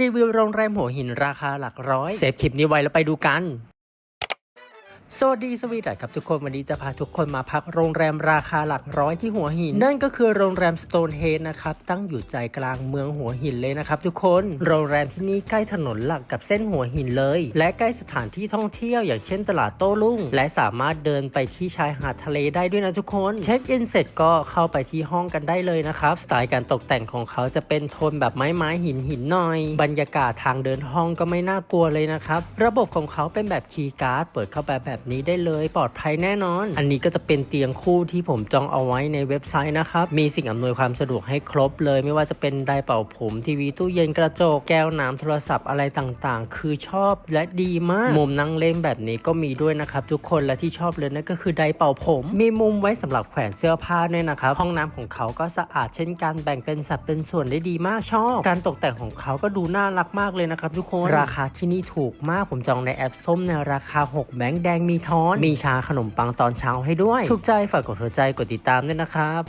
รีวิวโรงแรมหัวหินราคาหลักร้อย เซฟคลิปนี้ไว้แล้วไปดูกัน สวัสดีสวีดัสครับทุกคนวันนี้จะพาทุกคนมาพักโรงแรมราคาหลักร้อยที่หัวหิน นั่นก็คือโรงแรม Stonehenge นะครับตั้งอยู่ใจกลางเมืองหัวหินเลยนะครับทุกคนโรงแรมที่นี่ใกล้ถนนหลักกับเส้นหัวหินเลย และใกล้สถานที่ท่องเที่ยวอย่างเช่นตลาดโต้รุ่ง และสามารถเดินไปที่ชายหาดทะเลได้ด้วยนะทุกคน เช็คอินเสร็จก็เข้าไปที่ห้องกันได้เลยนะครับสไตล์การตกแต่งของเขาจะเป็นโทนแบบไม้ไม้หินหินหน่อย บรรยากาศทางเดินห้องก็ไม่น่ากลัวเลยนะครับระบบของเขาเป็นแบบคีย์การ์ดเปิดเข้าไปแบบนี้ได้เลยปลอดภัยแน่นอน อันนี้ก็จะเป็นเตียงคู่ที่ผมจองเอาไว้ในเว็บไซต์นะครับ มีสิ่งอำนวยความสะดวกให้ครบเลย ไม่ว่าจะเป็นไดร์เป่าผมทีวีตู้เย็นกระจกแก้วน้ำโทรศัพท์อะไรต่างๆ คือชอบและดีมาก มุมนั่งเล่นแบบนี้ก็มีด้วยนะครับทุกคนและที่ชอบเลยนั่นก็คือไดร์เป่าผม มีมุมไว้สำหรับแขวนเสื้อผ้าด้วยนะครับห้องน้ำของเขาก็สะอาดเช่นกันแบ่งเป็นสัดเป็นส่วนได้ดีมากชอบ การตกแต่งของเขาก็ดูน่ารักมากเลยนะครับทุกคนราคาที่นี่ถูกมากผมจองในแอปส้มในราคา 6 แบงค์แดงมีมีทอน มีชาขนมปังตอนเช้าให้ด้วย ถูกใจฝากกดหัวใจกดติดตามด้วยนะครับ